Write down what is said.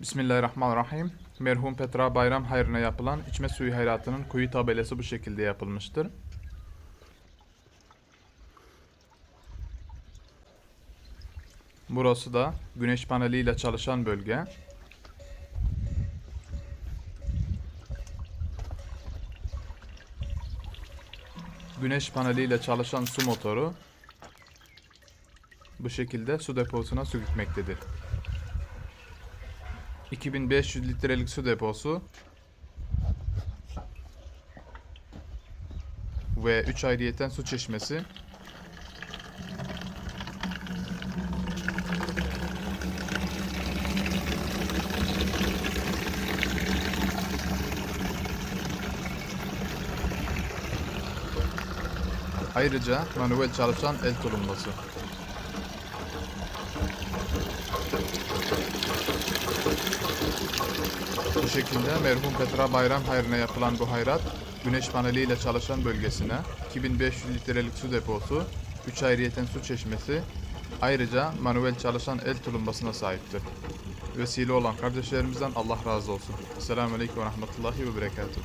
Bismillahirrahmanirrahim. Merhum Petra Bayram hayrına yapılan içme suyu hayratının kuyu tabelası bu şekilde yapılmıştır. Burası da güneş paneliyle çalışan bölge. Güneş paneliyle çalışan su motoru bu şekilde su deposuna su gitmektedir. 2500 litrelik su deposu ve 3 ayrıyeten su çeşmesi Ayrıca manuel çalışan el tulumbası. Bu şekilde merhum Petra Bayram hayrına yapılan bu hayrat, güneş paneliyle çalışan bölgesine 2500 litrelik su deposu, 3 ayrıyeten su çeşmesi, ayrıca manuel çalışan el tulumbasına sahiptir. Vesile olan kardeşlerimizden Allah razı olsun. Selamun Aleyküm ve Rahmetullahi ve Berekatuhu.